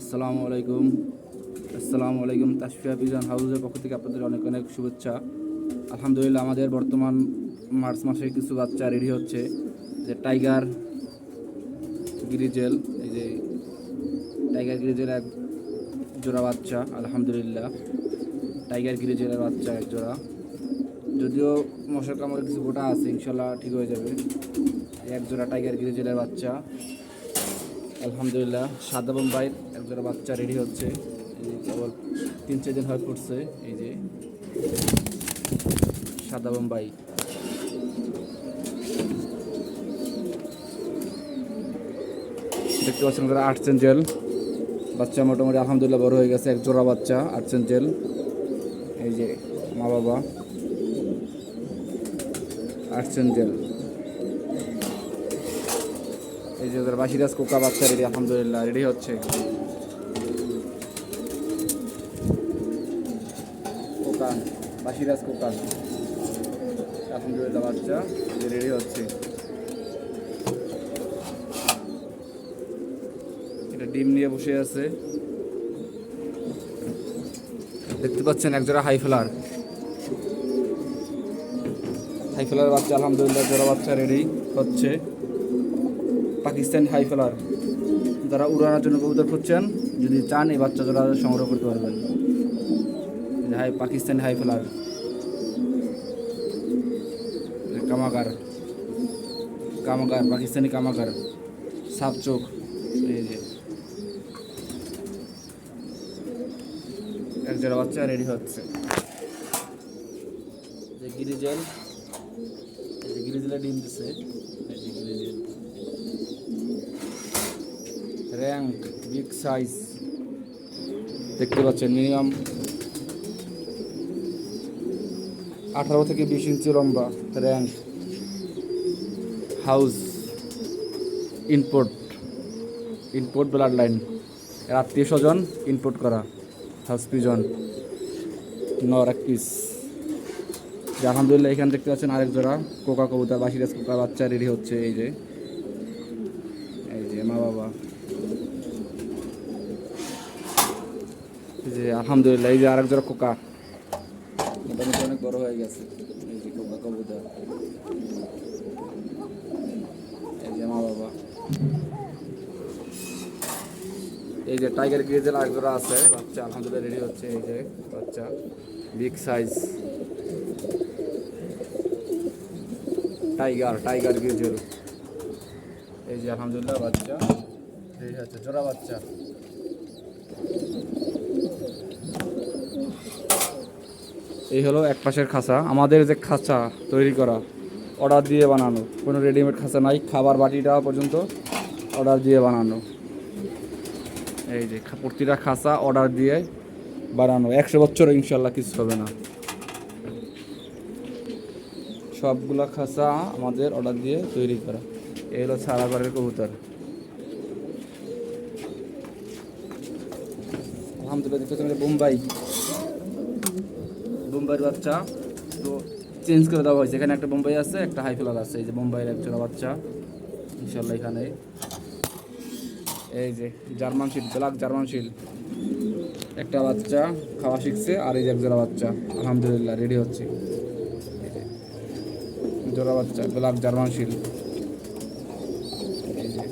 আসসালামু আলাইকুম। আসসালামু আলাইকুম তাসফিয়া বিজান হাউসের পক্ষ থেকে আপনাদের অনেক অনেক শুভেচ্ছা। আলহামদুলিল্লাহ আমাদের বর্তমান মার্চ মাসে কিছু বাচ্চা রেডি হচ্ছে। যে টাইগার গ্রিজেল, এই যে টাইগার গ্রিজেল এক জোড়া বাচ্চা, আলহামদুলিল্লাহ। টাইগার গ্রিজেলের বাচ্চা এক জোড়া। যদিও মশার কামড়ের কিছু গোটা আছে, ইনশাল্লাহ ঠিক হয়ে যাবে। এক জোড়া টাইগার গ্রিজেলের বাচ্চা। আলহামদুলিল্লাহ, সাদা বোম্বাইয়ের একজোড়া বাচ্চা রেডি হচ্ছে। কেবল তিন, চার দিন হয়ে পড়ছে, এই যে সাদা বোম্বাই। দেখতে পাচ্ছেন যারা আট জেল। বাচ্চা মোটামুটি আলহামদুলিল্লাহ বড় হয়ে গেছে এক জোড়া বাচ্চা আট জেল। এই যে মা বাবা। আট জেল। এই যে ওদের বাসিরাজ কোকা বাচ্চা রেডি আলহামদুলিল্লাহ রেডি হচ্ছে। কোকা, বাসিরাজ কোকা। আলহামদুলিল্লাহ বাচ্চা রেডি হচ্ছে। এটা ডিম নিয়ে বসে আছে। দেখতে পাচ্ছেন একজোড়া হাই ফ্লার হাই ফ্লার বাচ্চা, আলহামদুলিল্লাহ, জোড়া বাচ্চা রেডি হচ্ছে। পাকিস্তানি হাই ফ্লার যারা উড়ানোর জন্য কবুতর খুঁজছেন, যদি চান এই বাচ্চা জোড়া সংগ্রহ করতে পারবেন। হাই পাকিস্তানি হাই ফ্লার কামাকার কামাকার পাকিস্তানি কামাকার সাপ চোখ। এই যে। এক জোড়া বাচ্চা রেডি হচ্ছে। গিরিজেল। গিরিজেলে ডিম দিছে। র্যাঙ্ক বিগ সাইজ দেখতে পাচ্ছেন মিনিমাম আঠারো থেকে বিশ ইঞ্চি লম্বা rank house import import blood line আত্মীয় স্বজন ইনপোর্ট করা হাউস পিজন নর এক পিস আলহামদুলিল্লাহ এখানে দেখতে পাচ্ছেন আরেক জোড়া, কোকা কবুতর, বাসিরাজ কোকা বাচ্চা রেডি হচ্ছে, এই যে। এই যে, মা বাবা এই যে আলহামদুলিল্লাহ, এই যে আরেক জোড়া কোকা মোটামুটি অনেক বড় হয়ে গেছে। এই যে কোকা কবুতর। এই যে মা বাবা। এই যে টাইগার গ্রিজের আরেক জোড়া আছে। বাচ্চা আলহামদুলিল্লাহ রেডি হচ্ছে, এই যে বাচ্চা। Big size tiger tiger grizzle এই যে আলহামদুলিল্লাহ বাচ্চা। রেডি হচ্ছে জোড়া বাচ্চা। এই হলো এক পাশের খাঁচা। আমাদের যে খাঁচা তৈরি করা অর্ডার দিয়ে বানানো। কোনো রেডিমেড খাঁচা নাই, খাবার বাটিটা পর্যন্ত অর্ডার দিয়ে বানানো। এই যে প্রতিটা খাঁচা অর্ডার দিয়ে বানানো। একশো বছর ইনশাল্লাহ কিছু হবে না। সবগুলা খাঁচা আমাদের অর্ডার দিয়ে তৈরি করা। এই হলো সারা ঘরের কবুতর। আলহামদুলিল্লাহ দেখতে পাচ্ছেন বোম্বাই। বোম্বাইয়ের বাচ্চা। তো চেঞ্জ করে দেওয়া হয়েছে। এখানে একটা বোম্বাই আছে, একটা হাই ফ্লার আছে। এই যে বোম্বাইয়ের এক জোড়া বাচ্চা। ইনশাল্লাহ এখানে। এই যে জার্মান শিল ব্ল্যাক জার্মান শিল একটা বাচ্চা খাওয়া শিখছে, আর এই যে এক জোড়া বাচ্চা। আলহামদুলিল্লাহ রেডি হচ্ছে। জোড়া বাচ্চা, ব্ল্যাক জার্মান শিল এই যে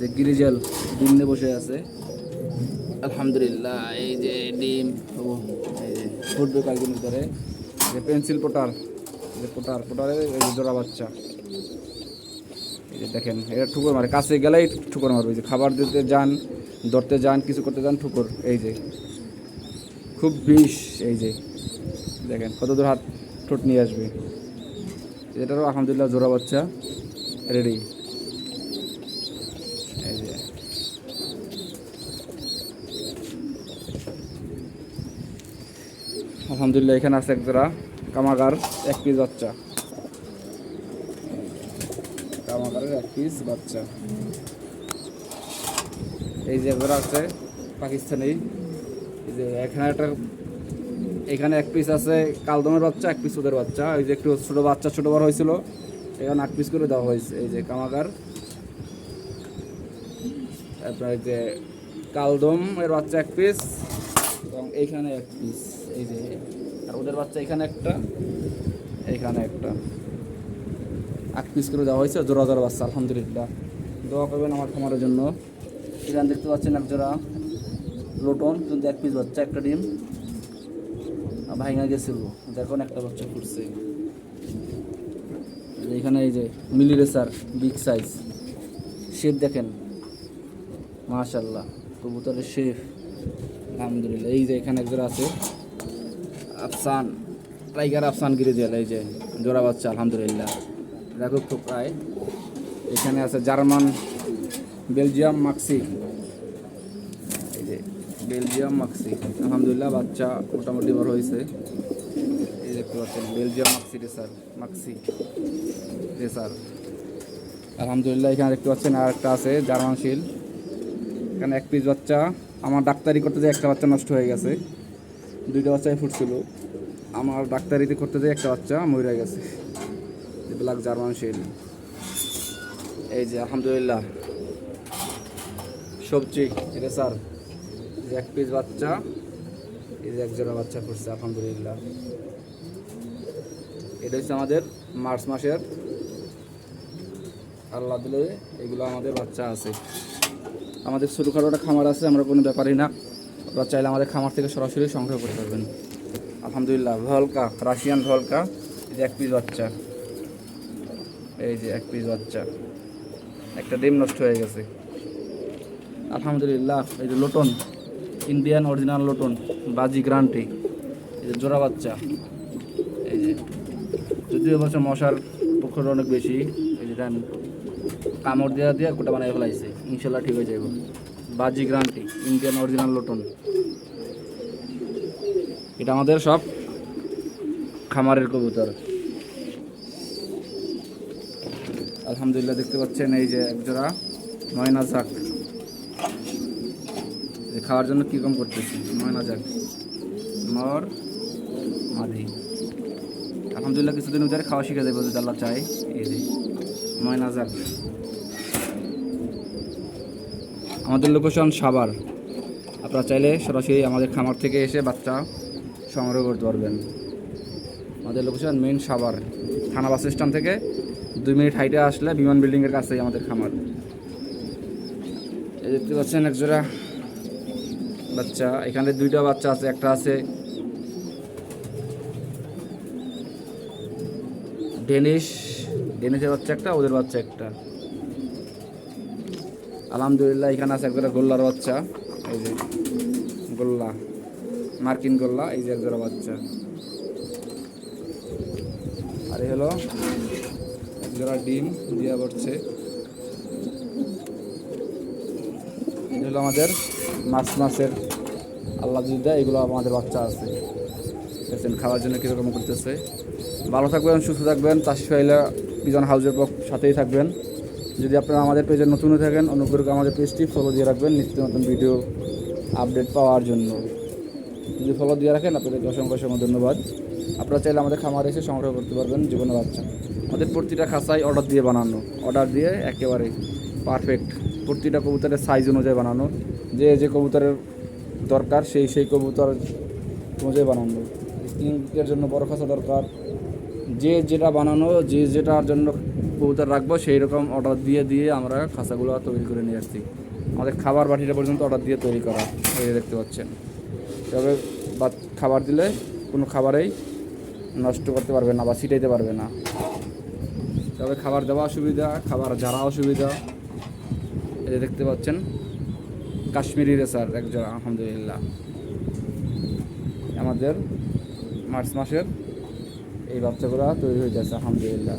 যে গিরিজেল ডিম নিয়ে বসে আছে। আলহামদুলিল্লাহ এই যে ডিম এই যে ফুটবে কয়েকদিন ভিতরে যে পেন্সিল পোটার যে পোটার পোটারে এই যে জোড়া বাচ্চা। এই যে দেখেন এটা ঠুকর মারে। কাছে গেলেই ঠুকর মারবে। এই যে খাবার দিতে যান ধরতে যান কিছু করতে যান ঠুকর। এই যে খুব বিষ এই যে দেখেন কত দূর হাত ঠোঁট নিয়ে আসবে। এটারও আলহামদুলিল্লাহ জোড়া বাচ্চা রেডি এই যে আলহামদুলিল্লাহ, এখানে আছে এক জোড়া কামাগার, এক পিস বাচ্চা। কামাগারের এক পিস বাচ্চা। এই যে এক জোড়া আছে, পাকিস্তানি। এই যে এখানে একটা, এখানে এক পিস আছে কালদমের বাচ্চা, এক পিস ওদের বাচ্চা। ওই যে একটু ছোটো বাচ্চা, ছোটো বড় হয়েছিল, এখানে আট পিস করে দেওয়া হয়েছে, এই যে কামাগার। তারপর এই যে কালদম এর বাচ্চা এক পিস এবং এইখানে এক পিস এই যে, আর ওদের বাচ্চা এখানে একটা এইখানে একটা। আট পিস করে দেওয়া হয়েছে, জোড়া জোড়া বাচ্চা, আলহামদুলিল্লাহ। দোয়া করবেন আমার খামারের জন্য। এখানে দেখতে পাচ্ছেন এক জোড়া লোটন, কিন্তু এক পিস বাচ্চা, একটা ডিম। ভাঙা গেছিল, দেখুন একটা বাচ্চা ফুটছে। এখানে এই যে মিলি রেসার বিগ সাইজ। শেপ দেখেন। মাশাল্লাহ কবুতরের শেফ আলহামদুলিল্লাহ, এই যে এখানে একজোড়া আছে। আফসান, টাইগার আফসান গিরে দিয়াল এই যে, জোড়া বাচ্চা, আলহামদুলিল্লাহ। তো প্রায়, এখানে আছে জার্মান, বেলজিয়াম মাক্সি। এই যে, বেলজিয়াম মাক্সি, আলহামদুলিল্লাহ বাচ্চা মোটামুটি বড় হয়েছে। এই দেখতে পাচ্ছেন, Belgium maxi racer maxi racer আলহামদুলিল্লাহ, এখানে দেখতে পাচ্ছেন আর একটা আছে, জার্মান শিল। এখানে এক পিস বাচ্চা, আমার ডাক্তারি করতে যে একটা বাচ্চা নষ্ট হয়ে গেছে। দুইটা বাচ্চাই ফুটছিল। আমার ডাক্তারিতে করতে যেয়ে একটা বাচ্চা মরে গেছে। ব্ল্যাক জার্মান শিল এই যে, আলহামদুলিল্লাহ। সবজি এটা স্যার এক পিস বাচ্চা, এই যে এক জোড়া বাচ্চা ফুটছে, আলহামদুলিল্লাহ। এটা হচ্ছে আমাদের মার্চ মাসের। আল্লাহ দিলে এগুলো আমাদের বাচ্চা আছে। আমাদের ছোটোখাটো একটা খামার আছে, আমরা কোনো ব্যাপারই না। আপনারা চাইলে আমাদের খামার থেকে সরাসরি সংগ্রহ করতে পারবেন। আলহামদুলিল্লাহ, ভলকা, রাশিয়ান ভলকা এই যে এক পিস বাচ্চা। এই যে এক পিস বাচ্চা। একটা ডিম নষ্ট হয়ে গেছে। আলহামদুলিল্লাহ, এই যে লোটন ইন্ডিয়ান অরিজিনাল লোটন, বাজি গ্রান্টি, এই যে জোড়া বাচ্চা। এই যে, যদিও বছর মশার পক্ষটা অনেক বেশি, এই যে কামড় দেওয়া দিয়ে গোটা বানাই ফেলাইছে, ইনশাল্লাহ ঠিক হয়ে যাইব। বাজি গ্রান্টি ইন্ডিয়ান অরিজিনাল লোটন। এটা আমাদের সব খামারের কবুতর। আলহামদুলিল্লাহ দেখতে পাচ্ছেন এই যে একজোড়া ময়না যে খাওয়ার জন্য কী কম করতেছি? ময়না ঝাক মর, মাদি। আলহামদুলিল্লাহ কিছুদিন ভিতরে খাওয়া শিখে যাবে যদি আল্লাহ চাই এই যে ময়না ঝাক আমাদের লোকেশন সাভার। আপনারা চাইলে সরাসরি আমাদের খামার থেকে এসে বাচ্চা সংগ্রহ করতে পারবেন। আমাদের লোকেশন মেইন সাভার। থানা বাস স্ট্যান্ড থেকে দুই মিনিট হাইটে আসলে বিমান বিল্ডিংয়ের কাছেই আমাদের খামার। এই দেখতে পাচ্ছেন একজোড়া বাচ্চা। এখানে দুইটা বাচ্চা আছে, একটা আছে ডেনিশ ডেনিশের বাচ্চা একটা, ওদের বাচ্চা একটা। আলহামদুলিল্লাহ, এখানে আছে একজোড়া গোল্লার বাচ্চা। এই যে গোল্লা, মার্কিন গোল্লা, এই যে একজোড়া বাচ্চা। আর এই হলো একজোড়া ডিম দিয়া পড়ছে। এই হলো আমাদের মাছ মাছের আল্লাহ যদি দেয়, এগুলো আমাদের বাচ্চা আছে। দেখছেন, খাওয়ার জন্য কীরকম করতেছে। ভালো থাকবেন, সুস্থ থাকবেন। চাষি ফাইলা পিজন হাউসের পক্ষ সাথেই থাকবেন। যদি আপনারা আমাদের পেজে নতুন থাকেন, অনুগ্রহ করে আমাদের পেজটি ফলো দিয়ে রাখবেন নিত্য নতুন ভিডিও আপডেট পাওয়ার জন্য। যদি ফলো দিয়ে রাখেন, আপনাদেরকে অসংখ্য অসংখ্য ধন্যবাদ। আপনারা চাইলে আমাদের খামারে এসে সংগ্রহ করতে পারবেন জীবনে বাচ্চা। আমাদের প্রতিটা খাসাই অর্ডার দিয়ে বানানো। অর্ডার দিয়ে একেবারে পারফেক্ট প্রতিটা কবুতরের সাইজ অনুযায়ী বানানো। যে যে কবুতরের দরকার, সেই সেই কবুতর অনুযায়ী বানানো। ইঙ্কের জন্য বড় খাসা দরকার। যে যেটা বানানো, যে যেটার জন্য কবুতর রাখব সেই রকম অর্ডার দিয়ে দিয়ে আমরা খাঁচাগুলো তৈরি করে নিয়ে আসছি। আমাদের খাবার বাটিটা পর্যন্ত অর্ডার দিয়ে তৈরি করা, এই দেখতে পাচ্ছেন। তবে খাবার দিলে কোনো খাবারেই নষ্ট করতে পারবে না বা ছিটাইতে পারবে না। তবে খাবার দেওয়া অসুবিধা, খাবার যারা অসুবিধা। এই দেখতে পাচ্ছেন, কাশ্মীরি রেসার একজন, আলহামদুলিল্লাহ। আমাদের মার্চ মাসের এই বাচ্চাগুলো তৈরি হয়ে যাচ্ছে আলহামদুলিল্লাহ।